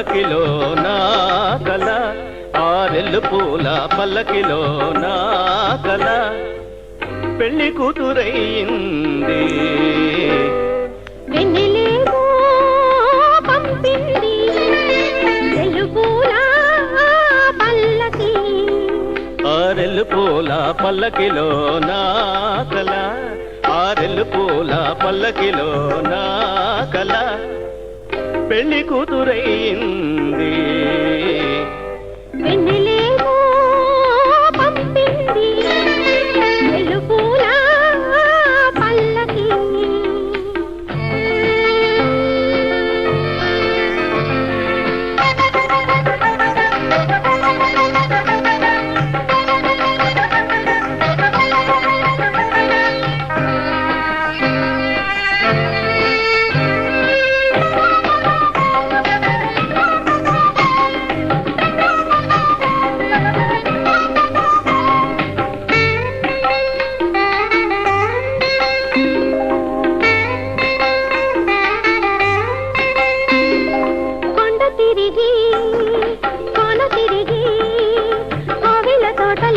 పల్లకిలో నా కల? ఆరెల్లు పూల పల్లకిలో నా కల? పెళ్ళి కూతురయ్యింది. ఆరెల్లు పూల పల్లకిలో నా కల? ఆరెల్లు పూల పల్లకిలో నా కల? పెళ్ళి కూతురయ్యింది.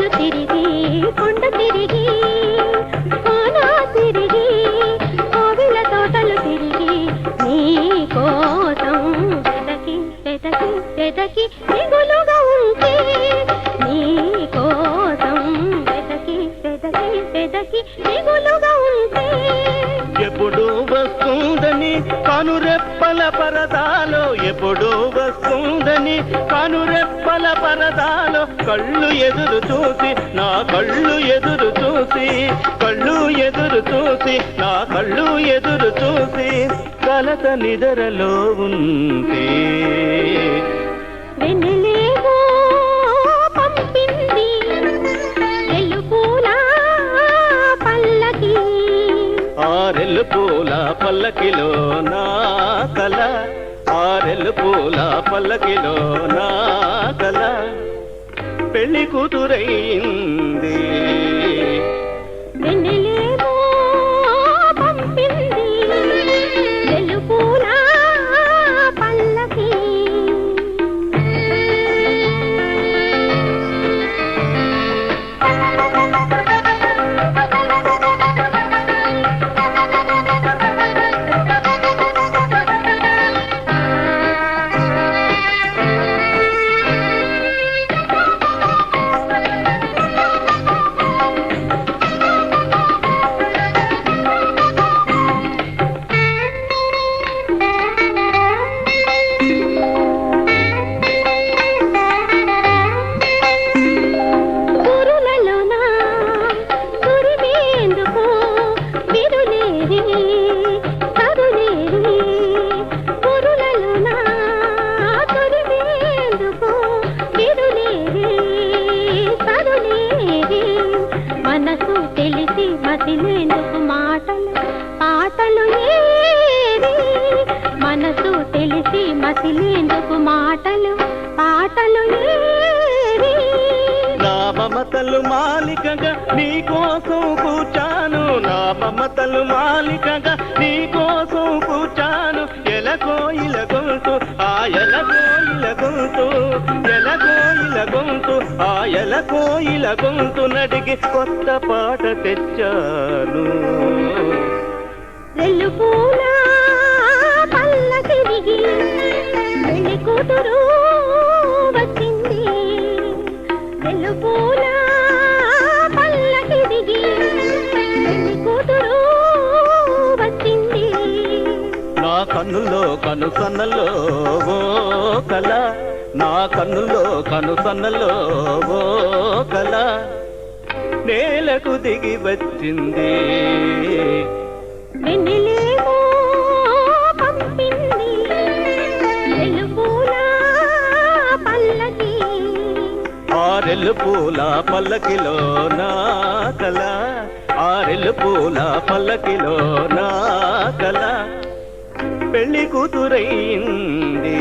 తిరిగి కొండ తిరిగి కోన తిరిగి కోవిల తోటలు తిరిగి నీ కోసం వెదకి వెదకి వెదకి దిగులుగా ఉంటే నీ కోసం వెదకి వెదకి వెదకి దిగులుగా వస్తుందని కనురెప్పల పరదాలో ఎప్పుడో వస్తుందని కనురెప్పల పరదాలో కళ్ళు ఎదురు చూసి నా కళ్ళు ఎదురు చూసి కళ్ళు ఎదురు చూసి నా కళ్ళు ఎదురు చూసి కలత నిదరలో ఉంటే. వెన్నెలేమో పంపింది పల్లకిలో నా కల ఆరెల్లు పూల పల్లకిలో నా కల పెళ్ళి కూతురైంది తెలిసి మతిలేందుకు మాటలు పాటలు ఏవి? మనసు తెలిసి మతిలేందుకు మాటలు పాటలు ఏవి? నా మమతలు మాలికగా నీ కోసం కూర్చాను. నా మమతలు మాలికగా నీ కోసం కూర్చాను. ఎలకో ఇల గొంతు ఆ ఎలకో ఇల గొంతు ఎలకో ఇల గొంతు ఆ ఎలకో ఇల గొంతు నడిగి కొత్త పాట తెచ్చాను. పల్ల తిరిగి కూతురు వచ్చింది. పల్ల తిరిగి కూతురు వచ్చింది. నా కన్నుల్లో కను సన్నలో ఓ కల నా కన్నుల్లో కను సన్నలో ఓ కల నేలకు దిగి వచ్చింది. ఆరెల్లు పూల పల్లకిలో నా కల ఆరెల్లు పూల పల్లకిలో నా కల. పెళ్ళి కూతురయ్యింది